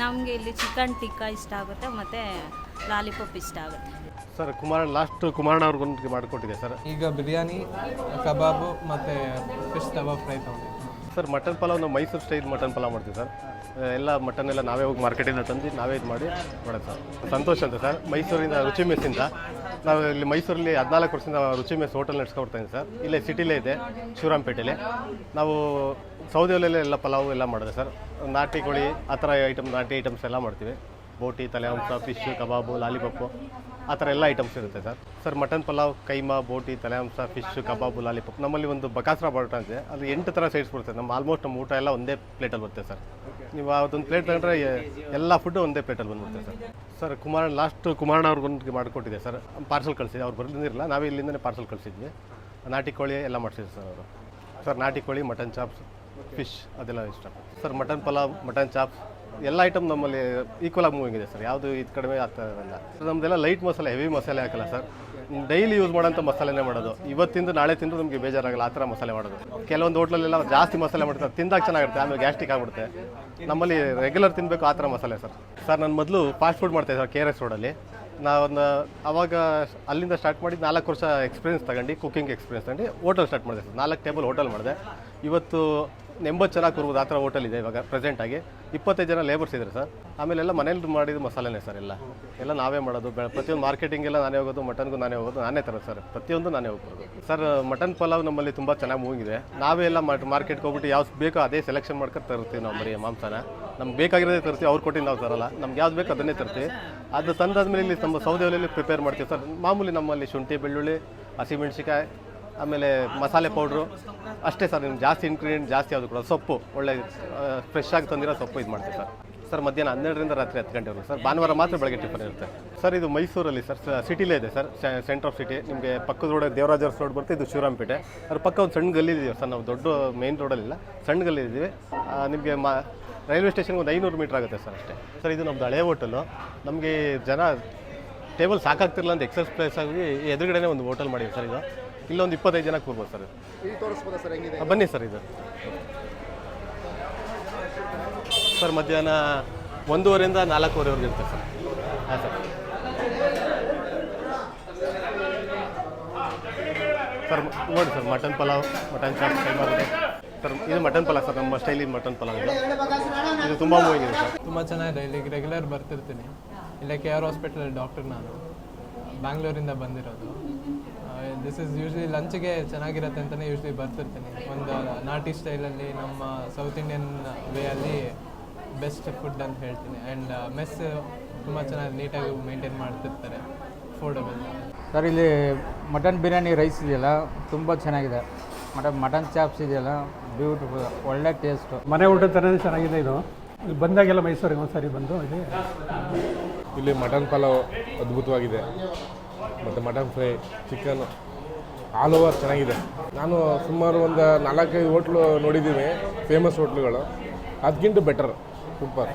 ನಮಗೆ ಇಲ್ಲಿ ಚಿಕನ್ ಟಿಕ್ಕಾ ಇಷ್ಟ ಆಗುತ್ತೆ ಮತ್ತು ಲಾಲಿಪಾಪ್ ಇಷ್ಟ ಆಗುತ್ತೆ. ಸರ್ ಕುಮಾರ್ ಲಾಸ್ಟ್ ಕುಮಾರ್ ಅವ್ರಿಗೊಂದು ಮಾಡಿಕೊಟ್ಟಿದೆ ಸರ್. ಈಗ ಬಿರಿಯಾನಿ ಕಬಾಬು ಮತ್ತು ಫಿಶ್ ಕಬಾಬ್ ಫ್ರೈ ತೊಗೊಂಡಿದ್ದೆ. ಸರ್ ಮಟನ್ ಪಲಾವ್ ನಾವು ಮೈಸೂರು ಸ್ಟೈಲ್ ಮಟನ್ ಪಲಾವ್ ಮಾಡ್ತೀವಿ ಸರ್. ಎಲ್ಲ ಮಟನ್ ಎಲ್ಲ ನಾವೇ ಹೋಗಿ ಮಾರ್ಕೆಟಿಂದ ತಂದು ನಾವೇ ಇದು ಮಾಡಿ ಮಾಡೋದು ಸರ್. ಸಂತೋಷ ಅಂತ ಸರ್ ಮೈಸೂರಿಂದ ರುಚಿ ಮೆಸ್ಸಿಂದ. ನಾವು ಇಲ್ಲಿ ಮೈಸೂರಲ್ಲಿ ಹದಿನಾಲ್ಕು ವರ್ಷದಿಂದ ರುಚಿ ಮೆಸ್ ಹೋಟೆಲ್ ನಡೆಸ್ಕೊಡ್ತೀನಿ ಸರ್. ಇಲ್ಲೇ ಸಿಟಿಲೇ ಇದೆ ಶಿವರಾಮಪೇಟೆಲಿ ನಾವು ಸೌದಿ ಒಲೆಯಲ್ಲೇ ಎಲ್ಲ ಪಲಾವು ಎಲ್ಲ ಮಾಡಿದೆ ಸರ್. ನಾಟಿ ಕೋಳಿ, ಆ ಥರ ಐಟಮ್, ನಾಟಿ ಐಟಮ್ಸ್ ಎಲ್ಲ ಮಾಡ್ತೀವಿ. ಬೋಟಿ ತಲೆಹಂಸ ಫಿಶ್ ಕಬಾಬು ಲಾಲಿಪಪ್ಪು ಆ ಥರ ಎಲ್ಲ ಐಟಮ್ಸ್ ಇರುತ್ತೆ sir. Sir, mutton pulao, keema, boti ತಲೆಹಂಸ fish kebab, lollipop, ನಮ್ಮಲ್ಲಿ ಒಂದು ಬಕಾಸ್ರ ಬಾಟ ಇದೆ. ಅದು ಎಂಟು ಥರ ಸೈಡ್ಸ್ ಬರುತ್ತೆ. ನಮ್ಮ ಆಲ್ಮೋಸ್ಟ್ ನಮ್ಮ ಊಟ ಎಲ್ಲ ಒಂದೇ ಪ್ಲೇಟಲ್ಲಿ ಬರುತ್ತೆ ಸರ್. ನೀವು ಅದೊಂದು ಪ್ಲೇಟ್ ತಗೊಂಡ್ರೆ ಎಲ್ಲ ಫುಡ್ಡು ಒಂದೇ ಪ್ಲೇಟಲ್ಲಿ ಬಂದ್ಬಿಡುತ್ತೆ ಸರ್. ಸರ್, ಕುಮಾರ್ ಲಾಸ್ಟ್ ಕುಮಾರಣ್ಣ ಅವ್ರಿಗೊಂದು ಮಾಡಿಕೊಟ್ಟಿದೆ ಸರ್. ಪಾರ್ಸಲ್ ಕಳಿಸಿದೆ. ಅವ್ರು ಬರ್ದಿರಲಿಲ್ಲ ನಾವೇ ಇಲ್ಲಿಂದನೇ ಪಾರ್ಸಲ್ ಕಳಿಸಿದ್ವಿ. ನಾಟಿ ಕೋಳಿ ಎಲ್ಲ ಮಾಡಿಸಿದ್ರು ಸರ್ ಅವರು. ಸರ್, ನಾಟಿ ಕೋಳಿ ಮಟನ್ ಚಾಪ್ಸ್ ಫಿಶ್ ಅದೆಲ್ಲ ಇಷ್ಟ. Sir mutton pulao mutton chops ಎಲ್ಲ ಐಟಮ್ ನಮ್ಮಲ್ಲಿ ಈಕ್ವಲ್ ಆಗಿ ಮೂವಿಂಗ್ ಇದೆ ಸರ್. ಯಾವುದು ಇದು ಕಡಿಮೆ ಆಗ್ತಾ ಇಲ್ಲ ನಮ್ಮದೆಲ್ಲ ಲೈಟ್ ಮಸಾಲೆ ಹೆವಿ ಮಸಾಲೆ ಹಾಕಲ್ಲ ಸರ್. ಡೈಲಿ ಯೂಸ್ ಮಾಡೋಂಥ ಮಸಾಲೆನೇ ಮಾಡೋದು. ಇವತ್ತಿಂದ ನಾಳೆ ತಿಂದು ನಮಗೆ ಬೇಜಾರಾಗಲ್ಲ, ಆ ಥರ ಮಸಾಲೆ ಮಾಡೋದು. ಕೆಲವೊಂದು ಹೋಟ್ಲಲ್ಲೆಲ್ಲ ಜಾಸ್ತಿ ಮಸಾಲೆ ಮಾಡ್ತಾರೆ, ತಿಂದಾಗ ಚೆನ್ನಾಗಿರುತ್ತೆ, ಆಮೇಲೆ ಗ್ಯಾಸ್ಟಿಕ್ ಆಗಿಬಿಡುತ್ತೆ. ನಮ್ಮಲ್ಲಿ ರೆಗ್ಯುಲರ್ ತಿನ್ನಬೇಕು ಆ ಥರ ಮಸಾಲೆ ಸರ್. ಸರ್, ನಾನು ಮೊದಲು ಫಾಸ್ಟ್ ಫುಡ್ ಮಾಡ್ತಾಯಿದ್ದೆ ಸರ್ ಕೆ ಆರ್ ಎಸ್ ರೋಡಲ್ಲಿ ನಾವೊಂದು ಅವಾಗ ಅಲ್ಲಿಂದ ಸ್ಟಾರ್ಟ್ ಮಾಡಿ ನಾಲ್ಕು ವರ್ಷ ಎಕ್ಸ್ಪೀರಿಯನ್ಸ್ ತಗೊಂಡು ಕುಕಿಂಗ್ ಎಕ್ಸ್ಪೀರಿಯನ್ಸ್ ತಗೊಂಡು ಹೋಟೆಲ್ ಸ್ಟಾರ್ಟ್ ಮಾಡಿದೆ ಸರ್. ನಾಲ್ಕು ಟೇಬಲ್ ಹೋಟೆಲ್ ಮಾಡಿದೆ. ಇವತ್ತು ಎಂಬತ್ತು ಜನ ಕೂರ್ಬೋದು, ಆ ಥರ ಹೋಟೆಲ್ ಇದೆ ಇವಾಗ ಪ್ರೆಸೆಂಟಾಗಿ ಇಪ್ಪತ್ತೈದು ಜನ ಲೇಬರ್ಸ್ ಇದ್ದಾರೆ ಸರ್. ಆಮೇಲೆ ಎಲ್ಲ ಮನೇಲಿ ಮಾಡಿದ ಮಸಾಲೆನೇ ಸರ್ ಎಲ್ಲ. ಎಲ್ಲ ನಾವೇ ಮಾಡೋದು, ಬೆ- ಪ್ರತಿಯೊಂದು ಮಾರ್ಕೆಟಿಂಗ್ ಎಲ್ಲ ನಾನೇ ಹೋಗೋದು ಮಟನ್ಗೂ ನಾನೇ ಹೋಗೋದು, ನಾನೇ ತರೋದು ಸರ್. ಪ್ರತಿಯೊಂದು ನಾನೇ ಹೋಗ್ಬೋದು ಸರ್ ಮಟನ್ ಪಲಾವ್ ನಮ್ಮಲ್ಲಿ ತುಂಬ ಚೆನ್ನಾಗಿ ಮೂಗಿದೆ ನಾವೇ ಎಲ್ಲ ಮಾರ್ಕೆಟ್ಗೆ ಹೋಗ್ಬಿಟ್ಟು ಯಾವ್ದು ಬೇಕೋ ಅದೇ ಸೆಲೆಕ್ಷನ್ ಮಾಡ್ಕೊಂಡು ತರ್ತೀವಿ ನಾವು ಬರೀ ಮಾಂಸನ. ನಮ್ಗೆ ಬೇಕಾಗಿರೋದೇ ತರ್ತೀವಿ, ಅವ್ರು ಕೊಟ್ಟಿದ್ದು ನಾವು ತರಲ್ಲ. ನಮ್ಗೆ ಯಾವ್ದು ಬೇಕು ಅದನ್ನೇ ತರ್ತೀವಿ. ಅದು ತಂದಾದ್ಮೇಲೆ ಇಲ್ಲಿ ನಮ್ಮ ಸೌದೆ ಒಲೆಯಲ್ಲಿ ಪ್ರಿಪೇರ್ ಮಾಡ್ತೀವಿ ಸರ್. ಮಾಮೂಲಿ ನಮ್ಮಲ್ಲಿ ಶುಂಠಿ, ಬೆಳ್ಳುಳ್ಳಿ ಹಸಿಮೆಣ್ಸಿಕಾಯಿ ಆಮೇಲೆ ಮಸಾಲೆ ಪೌಡ್ರು. ಅಷ್ಟೇ ಸರ್ ನಿಮ್ಗೆ ಜಾಸ್ತಿ ಇನ್ಗ್ರೀಡಿಯೆಂಟ್ ಜಾಸ್ತಿ ಯಾವುದು ಕೂಡ ಸೊಪ್ಪು. ಒಳ್ಳೆ ಫ್ರೆಶ್ ಆಗಿ ತಂದಿರೋ ಸೊಪ್ಪು ಇದು ಮಾಡ್ತೀವಿ ಸರ್. ಸರ್, ಮಧ್ಯಾಹ್ನ ಹನ್ನೆರಡರಿಂದ ರಾತ್ರಿ ಹತ್ತು ಗಂಟೆವರೆಗೂ ಸರ್. ಭಾನುವಾರ ಮಾತ್ರ ಬೆಳಗ್ಗೆ ಟಿಫನ್ ಇರುತ್ತೆ. ಸರ್, ಇದು ಮೈಸೂರಲ್ಲಿ ಸರ್ ಸಿಟಿಲೇ ಇದೆ ಸರ್ ಸೆಂಟ್ರ್ ಆಫ್ ಸಿಟಿ ನಿಮಗೆ ಪಕ್ಕದ ರೋಡ್ ದೇವರಾಜರ್ಸ್ ರೋಡ್ ಬರುತ್ತೆ, ಇದು ಶಿವರಾಂಪೇಟೆ ಅದ್ರ ಪಕ್ಕ ಒಂದು ಸಣ್ಣ ಗಲ್ಲಿ ಇದೆಯೋ ಸರ್, ನಾವು ದೊಡ್ಡ ಮೇನ್ ರೋಡಲ್ಲಿಲ್ಲ ಸಣ್ಣ ಗಲ್ಲಿ ಇದ್ದೀವಿ. ನಿಮಗೆ ಮಾ, ರೈಲ್ವೆ ಸ್ಟೇಷನ್ಗೆ ಒಂದು ಐನೂರು ಮೀಟ್ರ್ ಆಗುತ್ತೆ ಸರ್ ಅಷ್ಟೇ. ಸರ್, ಇದು ನಮ್ಮದು ಹಳೆ ಹೋಟೆಲು ನಮಗೆ ಜನ ಟೇಬಲ್ ಸಾಕಾಗ್ತಿರಲ್ಲ ಅಂತ ಎಕ್ಸಸ್ ಪ್ಲೇಸ್ ಆಗಿ ಎದುರುಗಡೆನೇ ಒಂದು ಹೋಟೆಲ್ ಮಾಡಿವಿ ಸರ್, ಇದು. ಇಲ್ಲೊಂದು ಇಪ್ಪತ್ತೈದು ಜನ ಕೂರ್ಬೋದು ಸರ್. ಬನ್ನಿ ಸರ್ ಇದು. ಸರ್ ಮಧ್ಯಾಹ್ನ ಒಂದೂವರೆಯಿಂದ ನಾಲ್ಕೂವರೆವರೆಗೆ ಇರುತ್ತೆ ಸರ್. ಹಾಂ ಸರ್. ಸರ್ ನೋಡಿ sir mutton pulao mutton chop ಕೈಮಾರಿದೆ sir ಇದು ಮಟನ್ ಪಲಾವ್ ಸರ್ ನಮ್ಮ ಸ್ಟೈಲಿ ಮಟನ್ ಪಲಾವ್ ಇದು. ಇದು ತುಂಬ ಮೂವಿಗಿದೆ ಇದೆ ಸರ್. ತುಂಬ ಚೆನ್ನಾಗಿದೆ ಇಲ್ಲಿಗೆ ರೆಗ್ಯುಲರ್ ಬರ್ತಿರ್ತೀನಿ. ಇಲ್ಲೇ ಕೆ ಆರ್ ಹಾಸ್ಪಿಟಲ್ ಡಾಕ್ಟರ್ ನಾನು? ಬ್ಯಾಂಗ್ಳೂರಿಂದ ಬಂದಿರೋದು. ದಿಸ್ ಇಸ್ ಯೂಶ್ವಲಿ ಲಂಚ್ಗೆ ಚೆನ್ನಾಗಿರುತ್ತೆ ಅಂತಲೇ ಯೂಶ್ವಲಿ ಬರ್ತಿರ್ತೀನಿ. ಒಂದು ನಾಟಿ ಸ್ಟೈಲಲ್ಲಿ ನಮ್ಮ ಸೌತ್ ಇಂಡಿಯನ್ ವೇಯಲ್ಲಿ ಬೆಸ್ಟ್ ಫುಡ್ ಅಂತ ಹೇಳ್ತೀನಿ. ಆ್ಯಂಡ್ ಮೆಸ್ ತುಂಬ ಚೆನ್ನಾಗಿ ನೀಟಾಗಿ ಮೇಂಟೈನ್ ಮಾಡ್ತಿರ್ತಾರೆ. ಫೋರ್ಡಬಲ್ ಸರ್ ಇಲ್ಲಿ ಮಟನ್ ಬಿರಿಯಾನಿ ರೈಸ್ ಇದೆಯಲ್ಲ ತುಂಬ ಚೆನ್ನಾಗಿದೆ. ಮಟನ್ ಮಟನ್ ಚಾಪ್ಸ್ ಇದೆಯಲ್ಲ ಬ್ಯೂಟಿಫುಲ್ ಒಳ್ಳೆ ಟೇಸ್ಟು ಮನೆ ಊಟ ಥರನೇ ಚೆನ್ನಾಗಿದೆ ಇದು. ಇಲ್ಲಿ ಬಂದಾಗೆಲ್ಲ ಮೈಸೂರಿಗೆ ಒಂದ್ಸರಿ ಬಂದು ಇಲ್ಲಿ. ಇಲ್ಲಿ ಮಟನ್ ಪಲಾವ್ ಅದ್ಭುತವಾಗಿದೆ. ಮತ್ತು mutton fry chicken all over ಚೆನ್ನಾಗಿದೆ. ನಾನು ಸುಮಾರು ಒಂದು ನಾಲ್ಕೈದು ಹೋಟ್ಲು ನೋಡಿದ್ದೀನಿ ಫೇಮಸ್ ಹೋಟ್ಲುಗಳು. ಅದಕ್ಕಿಂತ ಬೆಟರ್ ಸೂಪರ್.